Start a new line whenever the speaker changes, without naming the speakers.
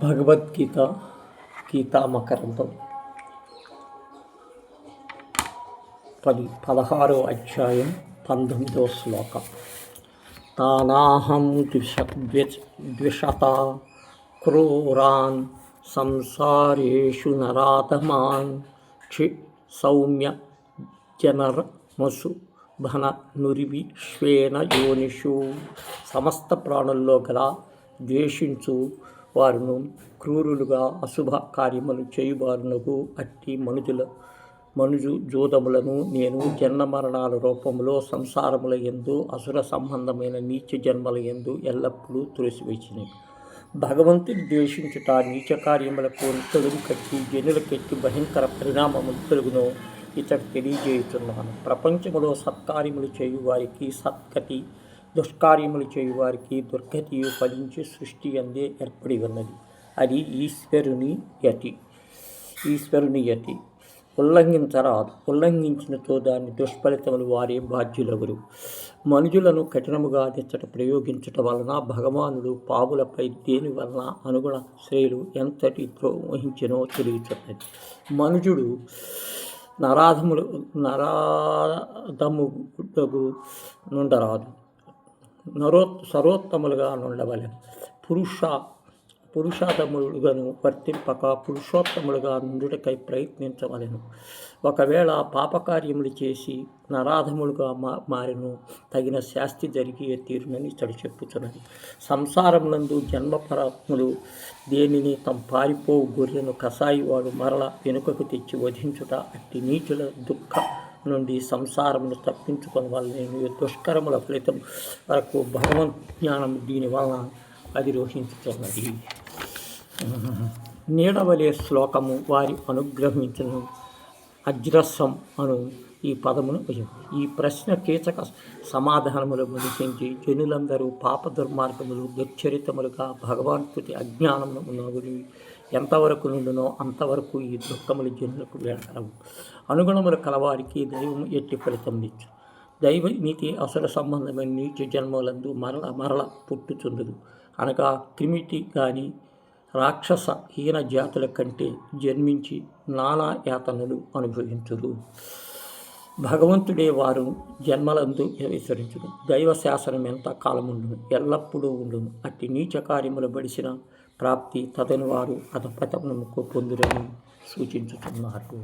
భగవద్గీత గీతామకరంతం పది పదహారో అధ్యాయం పంతొమ్మిదో శ్లోకం. తానాహం ద్విష ద్విషత క్రూరాన్ సంసారేషు నరాధమాన్ క్షి సౌమ్య జనరమసు భన నురివిశ్వేన యోనిషు. సమస్త ప్రాణుల్లో గల ద్వేషించు వారును క్రూరులుగా అశుభ కార్యములు చేయువారునకు అట్టి మనుజుల మనుజు జూదములను నేను జన్మ మరణాల రూపంలో సంసారముల ఎందు అసుర సంబంధమైన నీచ జన్మల ఎందు ఎల్లప్పుడూ తులసివేసినవి భగవంతుని ద్వేషించుట నీచ కార్యములకు తొలుగు కట్టి జనులకెట్టి భయంకర పరిణామములు తెలుగును ఇతడు తెలియజేయుతున్నాను ప్రపంచంలో సత్కార్యములు చేయు వారికి సత్గతి దుష్కార్యములు చేయు వారికి దుర్గతియు ఫలించి సృష్టి అందే ఏర్పడి ఉన్నది. అది ఈశ్వరుని యతి. ఈశ్వరుని యతి. ఉల్లంఘించరాదు. ఉల్లంఘించినతో దాని దుష్ఫలితములు వారే బాధ్యులగురు. మనుజులను కఠినముగా తెచ్చట ప్రయోగించటం వలన భగవానుడు పావులపై దేని వలన అనుగుణ శ్రేయులు ఎంతటి వహించినో తెలియచున్నది మనుజుడు నరాధములు నరాధముడు నుండరాదు. నరో సర్వోత్తములుగా నుండవలెను పురుష పురుషాధములుగాను వర్తింపక పురుషోత్తములుగా నుండుటకై ప్రయత్నించవలెను. ఒకవేళ పాపకార్యములు చేసి నరాధములుగా మా మారిను తగిన శాస్తి జరిగి తీరునని ఇతడు చెప్పుతున్నది సంసారమునందు జన్మపరాత్ములు దేనిని తమ పారిపోవు గొర్రెను కసాయివాడు మరల వెనుకకు తెచ్చి వధించుట అట్టి నీచుల దుఃఖ నుండి సంసారమును తప్పించుకొని వల్ల దుష్కరముల ఫలితం వరకు భగవన్ జ్ఞానం దీని వలన అధిరోహించుతున్నది. నీడవలే శ్లోకము వారి అనుగ్రహించను. అజ్రస్సం అను ఈ పదమును ఈ ప్రశ్న కీచక సమాధానములు ముగిసించి జనులందరూ పాప దుర్మార్గములు దుర్చరితములుగా భగవాన్కృతి అజ్ఞానమును గురి ఎంతవరకు నుండునో అంతవరకు ఈ దుఃఖములు జనులకు వేడగలవు అనుగుణములు కలవారికి దైవం ఎట్టి ఫలితం నిచ్చు. దైవ నీతి అసలు సంబంధమైన నీచ జన్మలందు మరల మరల పుట్టుచుండదు అనగా క్రిమిటి కానీ రాక్షస హీన జాతుల కంటే జన్మించి నానా యాతనలు అనుభవించుడు భగవంతుడే వారు జన్మలందు విసరించుడు దైవ శాసనం ఎంత కాలముండును? ఎల్లప్పుడూ ఉండును. అట్టి నీచ కార్యములు బడిసిన ప్రాప్తి తదని వారు అధపతమునకు పొందురని సూచించుతున్నారు